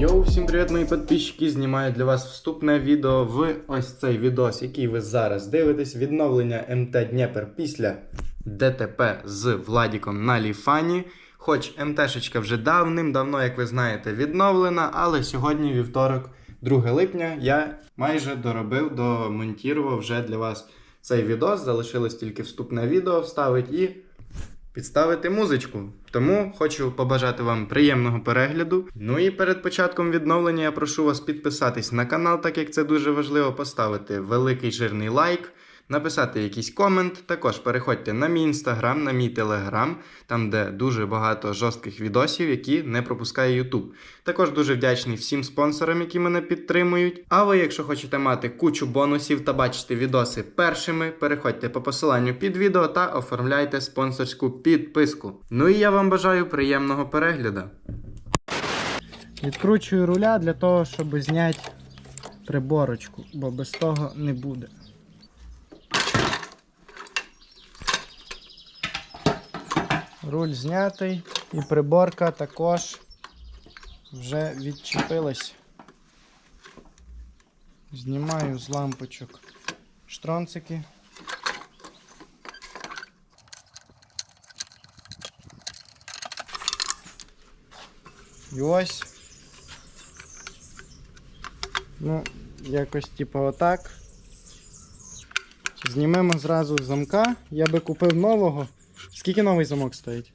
Йоу, всім привіт, мої підписчики! Знімаю для вас вступне відео в ось цей відос, який ви зараз дивитесь. Відновлення МТ Дніпр після ДТП з Владіком на Ліфані. Хоч МТшечка вже давним-давно, як ви знаєте, відновлена, але сьогодні, вівторок, 2 липня, я майже доробив, домонтував вже для вас цей відос. Залишилось тільки вступне відео вставити і підставити музичку. Тому хочу побажати вам приємного перегляду. Ну і перед початком відновлення я прошу вас підписатись на канал, так як це дуже важливо, поставити великий жирний лайк, написати якийсь комент. Також переходьте на мій інстаграм, на мій телеграм, там де дуже багато жорстких відосів, які не пропускає Ютуб. Також дуже вдячний всім спонсорам, які мене підтримують. А ви, якщо хочете мати кучу бонусів та бачити відоси першими, переходьте по посиланню під відео та оформляйте спонсорську підписку. Ну і я вам бажаю приємного перегляду. Відкручую руля для того, щоб зняти приборочку, бо без того не буде. Руль знятий і приборка також вже відчепилась. Знімаю з лампочок штронцики. І ось. Ну, якось типу отак. Знімемо зразу замка. Я би купив нового. Скільки новий замок стоїть?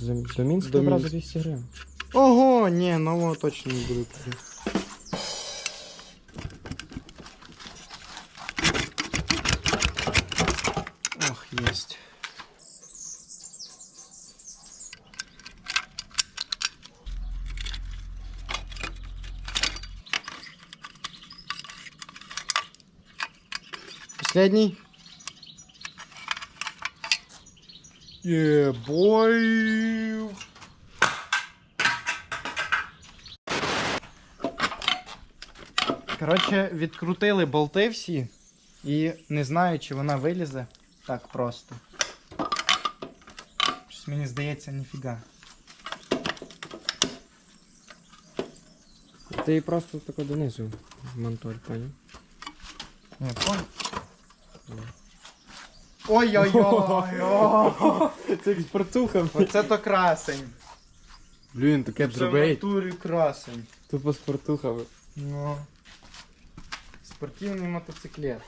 До, до Мінська До одразу Мінська. 200 гривень. Ого, ні, нового точно не буду купити. Ох, єсть. Последний. Ебой. Коротше, відкрутили болти всі і не знаю, чи вона вилізе так просто. Щось мені здається, ніфіга. Ти її просто тако донизу монтоль, поняв? Не понял. Ой-ой-ой! Це експортуха. Оце то красень. Блін, таке Це в натурі красень. Тупо спортуха. Ну. Спортивний мотоциклет.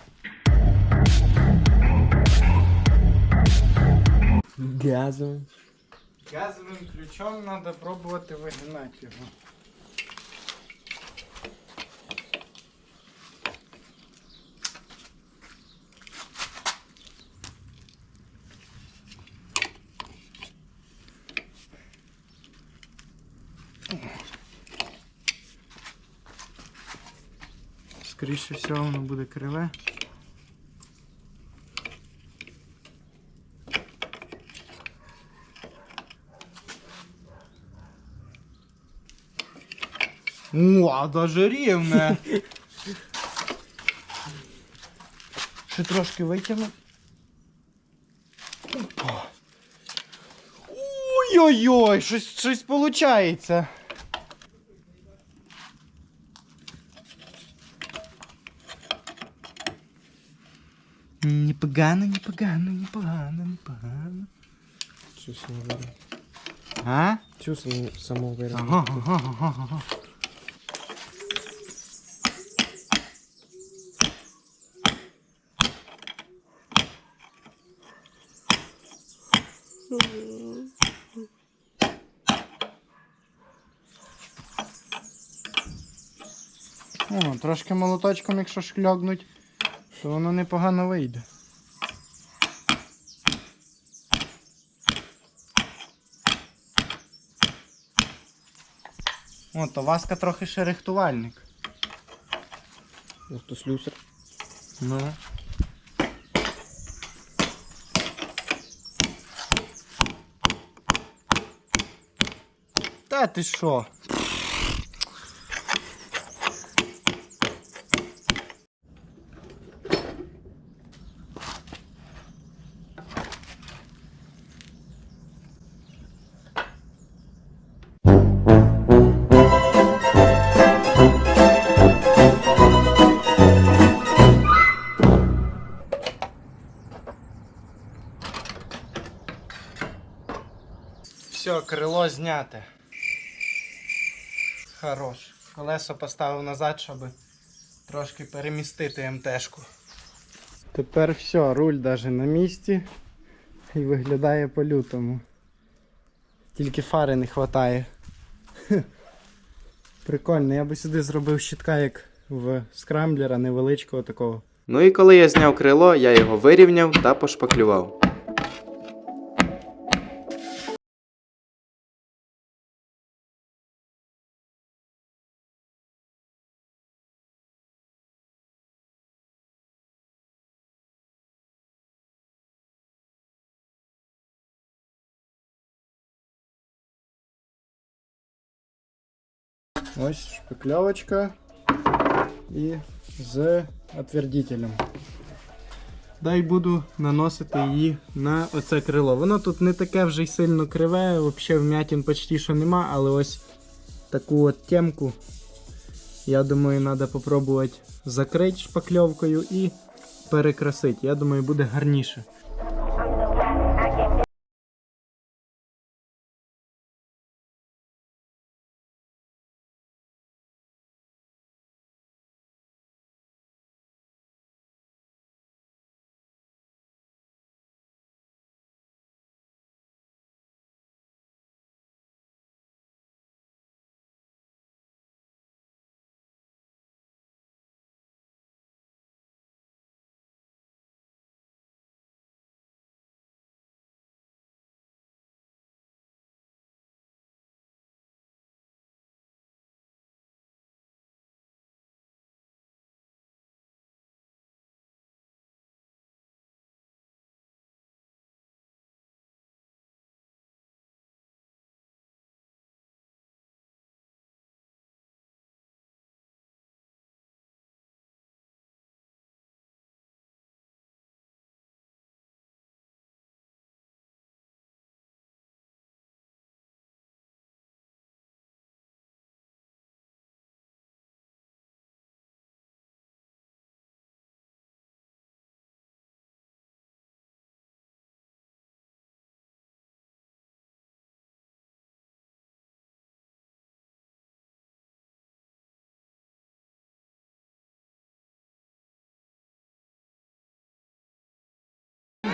Газовий. Газовим ключом треба пробувати вигинати його. Скоріше всього воно буде криве. О, а даже рівне. Ще трошки витягну. Ой-ой-ой, щось, щось получається. Непогано, непогано, непогано, непогано. Цю самовиру. А? Цю самовиру. Ага, ага, ага, ага. О, трошки молоточком, якщо шкльогнуть, то воно непогано вийде. О, то Васка трохи ще рихтувальник. Ось то слюсар. Ну. Та ти що? Зняте. Хорош. Колесо поставив назад, щоб трошки перемістити МТшку. Тепер все, руль навіть на місці і виглядає по-лютому. Тільки фари не вистачає. Прикольно, я би сюди зробив щитка, як в скрамблера, невеличкого такого. Ну і коли я зняв крило, я його вирівняв та пошпаклював. Ось шпикльовочка і з отвердителем. Дай буду наносити її на оце крило. Воно тут не таке вже й сильно криве, взагалі вмятін почти що нема, але ось таку от темку, я думаю, треба спробувати закрити шпакльовкою і перекрасити. Я думаю, буде гарніше.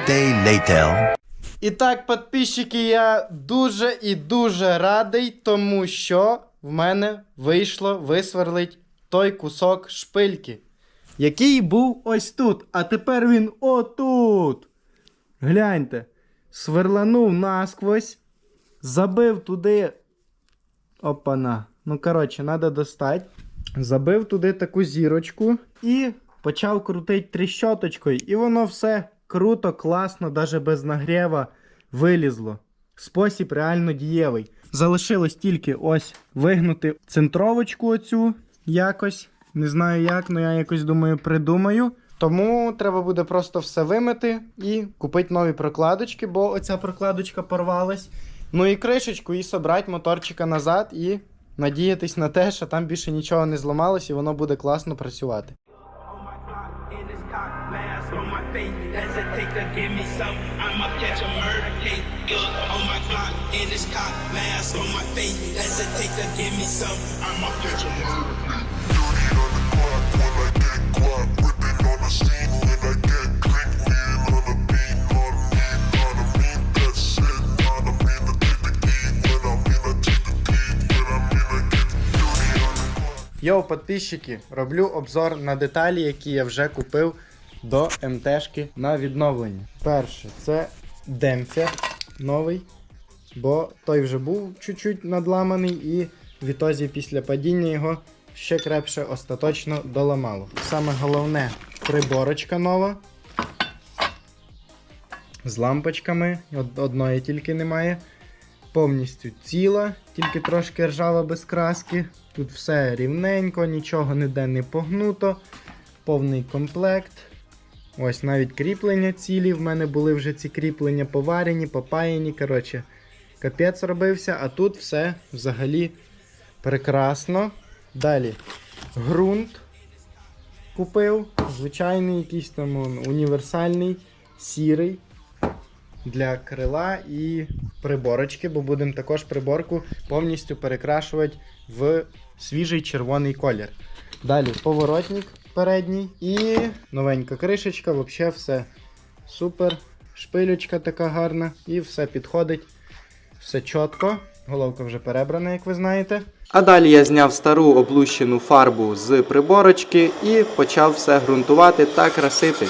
Day later. І так, підписчики, я дуже і дуже радий, тому що в мене вийшло висверлить той кусок шпильки, який був ось тут, а тепер він отут. Гляньте, сверланув насквозь, забив туди. Опана. Ну, коротше, треба достати. Забив туди таку зірочку і почав крутити тріщоточкою. І воно все круто, класно, навіть без нагрєва вилізло. Спосіб реально дієвий. Залишилось тільки ось вигнути центровочку оцю якось. Не знаю як, але я якось думаю придумаю. Тому треба буде просто все вимити і купити нові прокладочки, бо оця прокладочка порвалась. Ну і кришечку, і собрати моторчика назад і надіятись на те, що там більше нічого не зламалось і воно буде класно працювати. Mask on my face. Hesitate to give me some, I'ma catch a murder case. Yeah, on my clock and it's cock mask on my face. Hesitate to give me some, I'ma catch a murder case. Йоу, підписчики, роблю обзор на деталі, які я вже купив до МТшки на відновлення. Перше, це демпфер новий, бо той вже був чуть-чуть надламаний і в ітозі після падіння його ще крепше остаточно доламало. Саме головне приборочка нова. З лампочками, одної тільки немає. Повністю ціла, тільки трошки ржава без краски. Тут все рівненько, нічого ніде не погнуто. Повний комплект. Ось навіть кріплення цілі. В мене були вже ці кріплення поварені, попаяні. Коротше, капець робився, а тут все взагалі прекрасно. Далі ґрунт купив. Звичайний, якийсь там універсальний, сірий. для крила і приборочки, бо будемо також приборку повністю перекрашувати в свіжий червоний колір. Далі поворотник передній і новенька кришечка, взагалі все супер. Шпилючка така гарна, і все підходить, все чітко. Головка вже перебрана, як ви знаєте. А далі я зняв стару облущену фарбу з приборочки і почав все ґрунтувати та красити.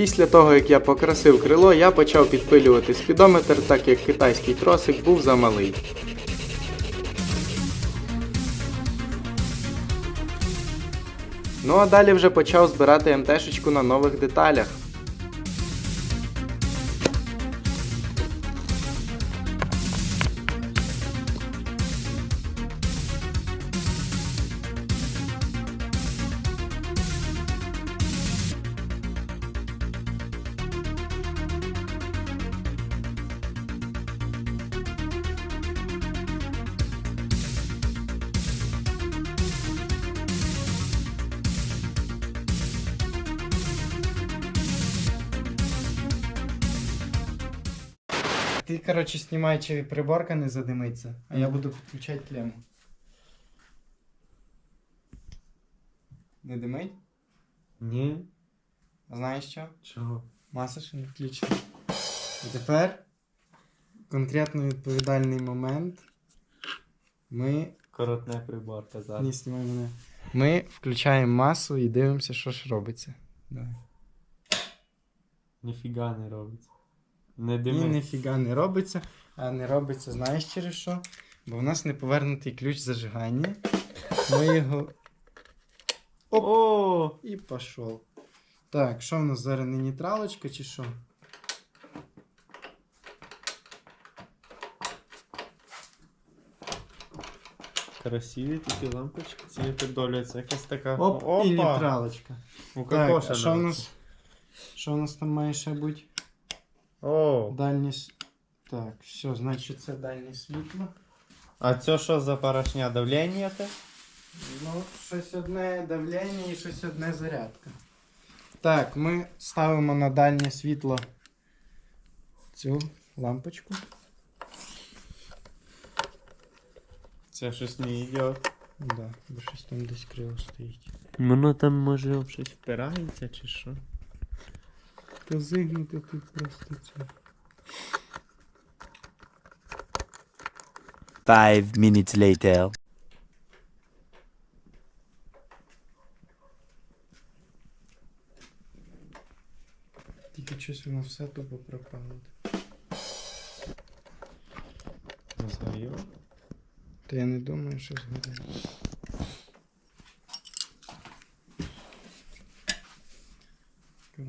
Після того, як я покрасив крило, я почав підпилювати спідометр, так як китайський тросик був замалий. Ну а далі вже почав збирати МТшечку на нових деталях. Ти, коротше, знімай, чи приборка не задимиться, а я буду підключати клему. Не димить? Ні. Знаєш що? Чого? Маса ще не включена. І тепер конкретно відповідальний момент. Ми. Коротне приборка зараз. Ні, знімай мене. Ми включаємо масу і дивимося, що ж робиться. Давай. Ніфіга не робиться. Не І дими. ніфіга не робиться, а не робиться, знаєш через що? Бо в нас не повернутий ключ зажигання. Ми його. Оп! О! І пішов. Так, що в нас зараз не нейтралочка чи що? Красиві такі лампочки. Ці піддоляться якась така. Оп, і нейтралочка. Так, а що в нас? Що у нас там має ще бути? О, Дальність. Так, все, значить це дальнє світло. а це що за порожня давлення те? Ну, щось одне давлення і щось одне зарядка. Так, ми ставимо на дальнє світло цю лампочку. Це щось не йде. Да, бо щось там десь криво стоїть. Воно там може щось впирається чи що? Та зигнути тут просто це. Five minutes later. Тільки щось воно все тупо пропало. Згоріло? Та я не думаю, що згодиться.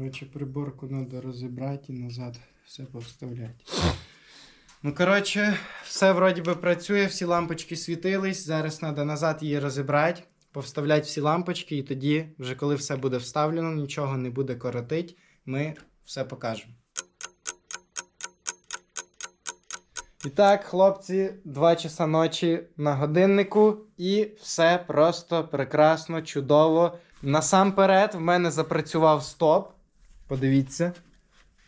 Коротше, приборку треба розібрати і назад все повставляти. Ну, коротше, все вроді би працює, всі лампочки світились. Зараз треба назад її розібрати, повставляти всі лампочки, і тоді, вже коли все буде вставлено, нічого не буде коротить, ми все покажемо. І так, хлопці, 2 часа ночі на годиннику, і все просто прекрасно, чудово. Насамперед, в мене запрацював стоп. Подивіться.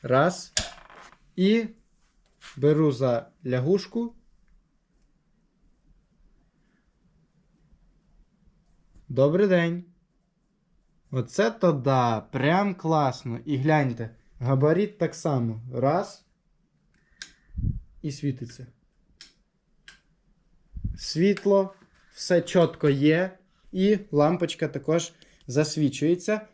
Раз. І беру за лягушку. Добрий день. Оце то да, прям класно. І гляньте, габарит так само. Раз і світиться. Світло, все чітко є, і лампочка також засвічується.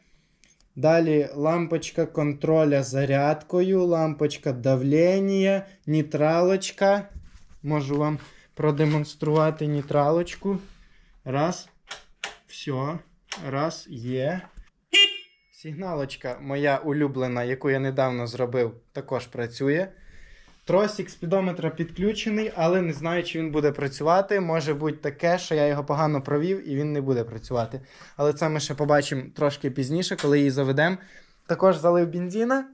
Далі лампочка контроля зарядкою, лампочка давлення, нейтралочка. Можу вам продемонструвати нітралочку. Раз. Все. Раз, є. Сигналочка моя улюблена, яку я недавно зробив, також працює. Тросик спідометра підключений, але не знаю, чи він буде працювати. Може бути таке, що я його погано провів і він не буде працювати. Але це ми ще побачимо трошки пізніше, коли її заведемо. Також залив бензина.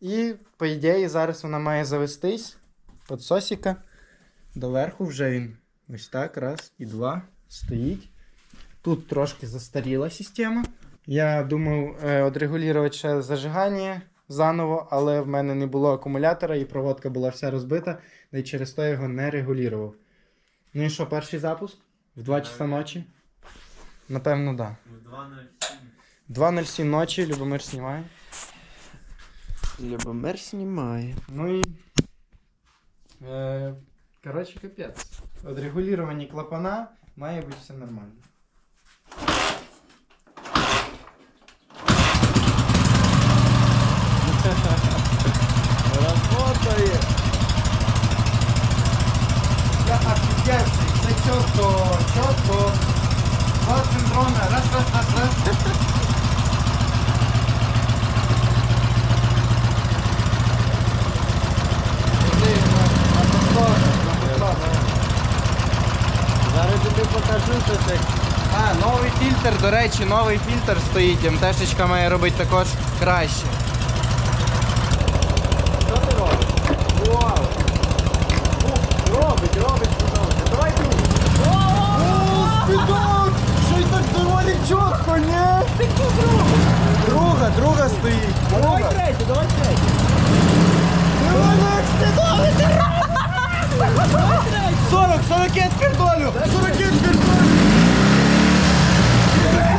І, по ідеї, зараз вона має завестись. Подсосіка. Доверху вже він ось так, раз і два. Стоїть. Тут трошки застаріла система. Я думав е, отрегулювати ще зажигання заново, але в мене не було акумулятора і проводка була вся розбита, і через то я його не регулював. Ну і що, перший запуск? В 2 часа ночі? Напевно, так. Да. 2.07 ночі, Любомир знімає. Любомир знімає. Ну і. Е, коротше, капець. Отрегуліровані клапана, має бути все нормально. Работає! Я офігевший, це чітко, чітко. Два синдроми, раз, раз, раз, раз. Зараз тобі покажу, що це. А, новий фільтр, до речі, новий фільтр стоїть. МТшечка має робити також краще. Що ти робиш? Вау! Робить, робить, подобається. Давай ти. Спідок! Що й так доволі чітко, ні? Друга, друга стоїть. Давай третю, давай третю. Давай, спідок! 40, 40 пердолю! 40 пердолю! Йо-моє,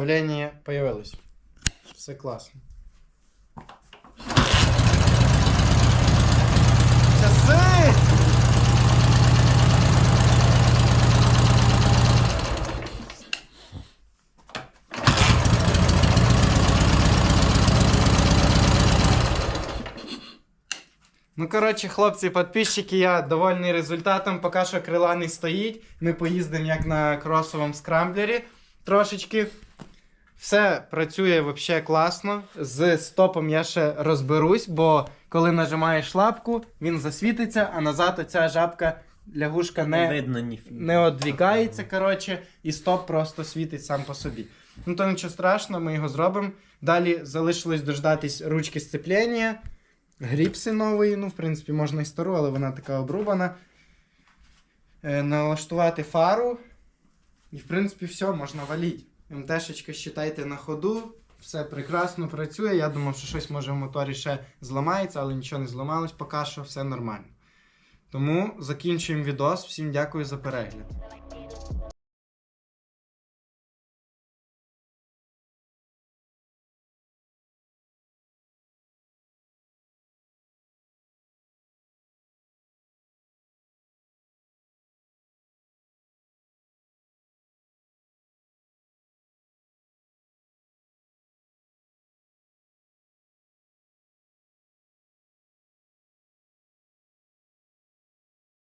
представление появилось. Все классно. Часы! Ну, короче, хлопці, подписчики, я довольний результатом. Пока що крила не стоїть. Ми поїздимо як на кросовому скрамблері трошечки. Все працює взагалі класно. З стопом я ще розберусь, бо коли нажимаєш лапку, він засвітиться, а назад оця жабка лягушка не, видно ні. не одвікається, коротше, і стоп просто світить сам по собі. Ну то нічого страшного, ми його зробимо. Далі залишилось дождатись ручки сцеплення, гріпси нової, ну, в принципі, можна і стару, але вона така обрубана. Е, налаштувати фару. І, в принципі, все, можна валіть. МТшечка, считайте на ходу. Все прекрасно працює. Я думав, що щось може в моторі ще зламається, але нічого не зламалось, поки що все нормально. Тому закінчуємо відос. Всім дякую за перегляд.